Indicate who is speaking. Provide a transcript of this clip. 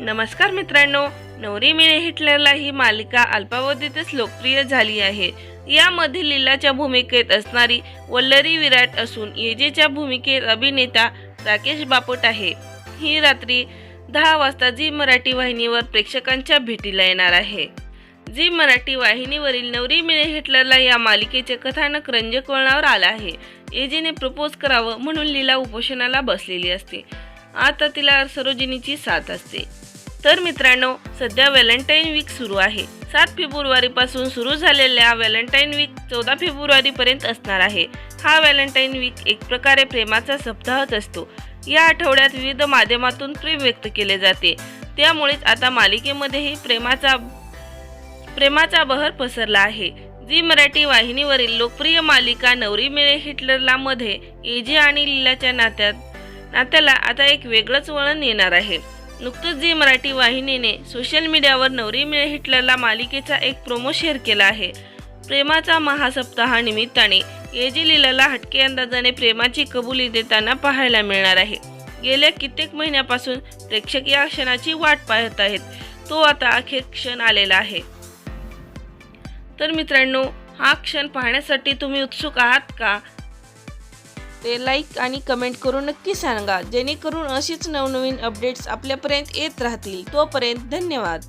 Speaker 1: नमस्कार मित्रांनो नवरी मिळे हिटलरला ही मालिका अल्पावधीतच लोकप्रिय झाली आहे. यामध्ये लीलाच्या भूमिकेत असणारी वल्लरी विराट असून येजेच्या भूमिकेत अभिनेता राकेश बापट आहे. ही रात्री दहा वाजता झी मराठी वाहिनीवर प्रेक्षकांच्या भेटीला येणार आहे. झी मराठी वाहिनीवरील नवरी मिळे हिटलरला या मालिकेचे कथानक रंजक वळणावर आलं आहे. एजेने प्रपोज करावं म्हणून लीला उपोषणाला बसलेली असते. आता तिला सरोजिनीची साथ असते. तर मित्रांनो सध्या व्हॅलेंटाईन वीक सुरू आहे. सात फेब्रुवारीपासून सुरू झालेल्या व्हॅलेंटाईन वीक चौदा फेब्रुवारीपर्यंत असणार आहे. हा व्हॅलेंटाईन वीक एक प्रकारे प्रेमाचा सप्ताहच असतो. या आठवड्यात विविध माध्यमातून प्रेम व्यक्त केले जाते. त्यामुळेच आता मालिकेमध्येही प्रेमाचा प्रेमाचा बहर पसरला आहे. जी मराठी वाहिनीवरील लोकप्रिय मालिका नवरी मिळे हिटलरला मध्ये एजे आणि लीलाच्या नात्यात नात्याला आता एक वेगळंच वळण येणार आहे. नुकतंच जी मराठी वाहिनीने सोशल मीडियावर नवरी मिळे हिटलरला मालिकेचा एक प्रोमो शेअर केला आहे. प्रेमाचा महासप्ताहानिमित्ताने निमित्ताने जी लीलाला हटके अंदाजाने प्रेमाची कबुली देताना पाहायला मिळणार आहे. गेल्या कित्येक महिन्यापासून प्रेक्षक या क्षणाची वाट पाहत आहेत. तो आता अखेर क्षण आलेला आहे. तर मित्रांनो हा क्षण पाहण्यासाठी तुम्ही उत्सुक आहात का? ते लाईक आणि कमेंट करून नक्की सांगा. जेणेकरून अशीच नवनवीन अपडेट्स आपल्यापर्यंत येत राहतील. तोपर्यंत धन्यवाद.